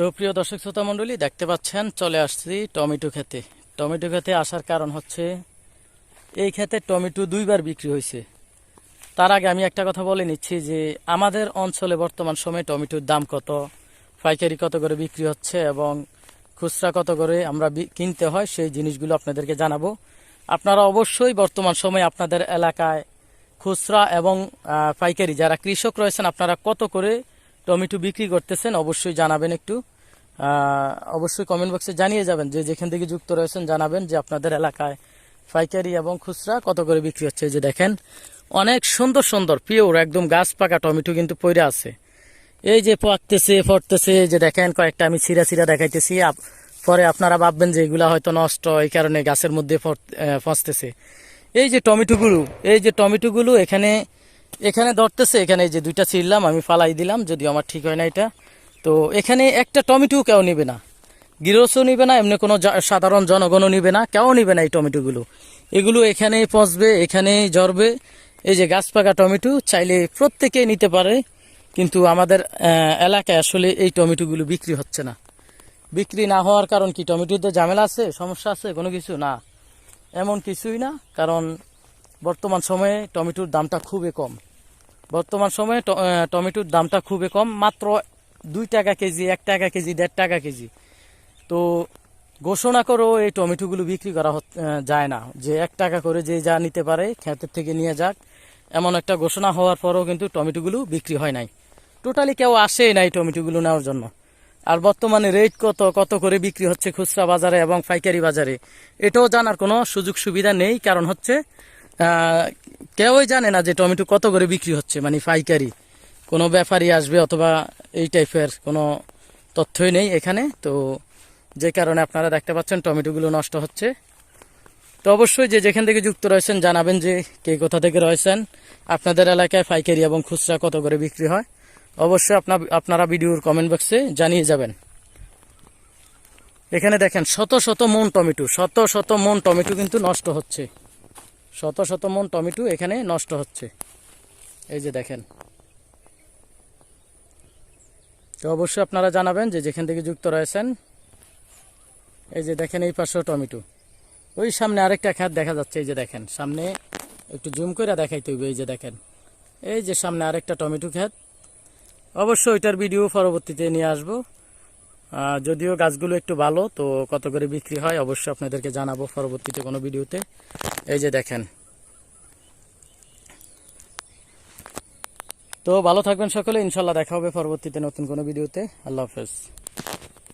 তো প্রিয় দর্শক শ্রোতা মণ্ডলী, দেখতে পাচ্ছেন, চলে আসছি টমেটো খেতে। টমেটো খেতে আসার কারণ হচ্ছে, এই খেতে টমেটো দুইবার বিক্রি হয়েছে। তার আগে আমি একটা কথা বলে নিচ্ছি যে, আমাদের অঞ্চলে বর্তমান সময়ে টমেটোর দাম কত, পাইকারি কত করে বিক্রি হচ্ছে এবং খুচরা কত করে আমরা কিনতে হয়, সেই জিনিসগুলো আপনাদেরকে জানাব। আপনারা অবশ্যই বর্তমান সময়ে আপনাদের এলাকায় খুচরা এবং পাইকারি, যারা কৃষক রয়েছেন, আপনারা কত করে টমেটো বিক্রি করতেছেন, অবশ্যই জানাবেন একটু। অবশ্যই কমেন্ট বক্সে জানিয়ে যাবেন যে যেখান থেকে যুক্ত রয়েছেন, জানাবেন যে আপনাদের এলাকায় পাইকারি এবং খুচরা কত করে বিক্রি হচ্ছে। যে দেখেন, অনেক সুন্দর সুন্দর পিওর একদম গাছ পাকা টমেটো কিন্তু পইরা আছে। এই যে পাকতেছে ফটতেছে যে দেখেন, কয়েকটা আমি ছিঁড়া ছিঁড়া দেখাইতেছি। পরে আপনারা ভাববেন যে এগুলা হয়তো নষ্ট, এই কারণে গাছের মধ্যে ফসতেছে এই যে টমেটোগুলো, এই যে টমেটোগুলো এখানে এখানে ধরতেছে, এখানে যে দুইটা ছিঁড়লাম, আমি ফালাই দিলাম, যদিও আমার ঠিক হয় না এটা। তো এখানে একটা টমেটো কেউ নিবে না। গৃহস্থও নিবে না, এমনি কোনো সাধারণ জনগণও নিবে না কেউ নিবে না এই টমেটোগুলো। এগুলো এখানেই পচবে এখানেই ঝরবে। এই যে গাছ পাকা টমেটো, চাইলে প্রত্যেকেই নিতে পারে, কিন্তু আমাদের এলাকায় আসলে এই টমেটোগুলো বিক্রি হচ্ছে না। বিক্রি না হওয়ার কারণ কি? টমেটোতে ঝামেলা আছে? সমস্যা আছে? কোনো কিছু? না। এমন কিছুই না, কারণ বর্তমান সময়ে টমেটোর দামটা খুবই কম। বর্তমান সময়ে টমেটোর দামটা খুবই কম, মাত্র দুই টাকা কেজি, এক টাকা কেজি, দেড় টাকা কেজি। তো ঘোষণা করেও এই টমেটোগুলো বিক্রি করা যায় না। যে এক টাকা করে যে যা নিতে পারে ক্ষেতের থেকে নিয়ে যাক, এমন একটা ঘোষণা হওয়ার পরেও কিন্তু টমেটোগুলো বিক্রি হয় নাই। টোটালি কেউ আসেই নাই টমেটোগুলো নেওয়ার জন্য। আর বর্তমানে রেট কত কত করে বিক্রি হচ্ছে খুচরা বাজারে এবং পাইকারি বাজারে, এটাও জানার কোনো সুযোগ সুবিধা নেই। কারণ হচ্ছে কেউই জানে না যে টমেটো কত করে বিক্রি হচ্ছে মানে পাইকারি। কোনো ব্যাপারই আসবে অথবা এই টাইপের কোনো তথ্যই নেই এখানে। তো যে কারণে আপনারা দেখতে পাচ্ছেন টমেটোগুলো নষ্ট হচ্ছে। তো অবশ্যই যে যেখান থেকে যুক্ত রয়েছেন জানাবেন যে কে কোথা থেকে রয়েছেন, আপনাদের এলাকায় পাইকারি এবং খুচরা কত করে বিক্রি হয়। অবশ্যই আপনার আপনারা ভিডিওর কমেন্ট বক্সে জানিয়ে যাবেন। এখানে দেখেন শত শত মন টমেটো, শত শত মন টমেটো কিন্তু নষ্ট হচ্ছে। শত শত মন টমেটো এখানে নষ্ট হচ্ছে। এই যে দেখেন। তো অবশ্যই আপনারা জানাবেন যে যেখান থেকে যুক্ত রয়েছেন, এই যে দেখেন এই পাশেও টমেটো। ওই সামনে আরেকটা খাত দেখা যাচ্ছে, এই যে দেখেন। সামনে একটু জুম করে দেখাইতে হইবে এই যে দেখেন। এই যে সামনে আরেকটা টমেটো ক্ষেত। অবশ্যই ওইটার ভিডিও পরবর্তীতে নিয়ে আসব। যদিও গাছগুলো একটু ভালো, তো কত করে বিক্রি হয় অবশ্যই আপনাদেরকে জানাব পরবর্তীতে কোনো ভিডিওতে। এই যে দেখেন। তো ভালো থাকবেন সকলে, ইনশাল্লাহ দেখা হবে পরবর্তীতে নতুন কোনো ভিডিওতে। আল্লাহ হাফেজ।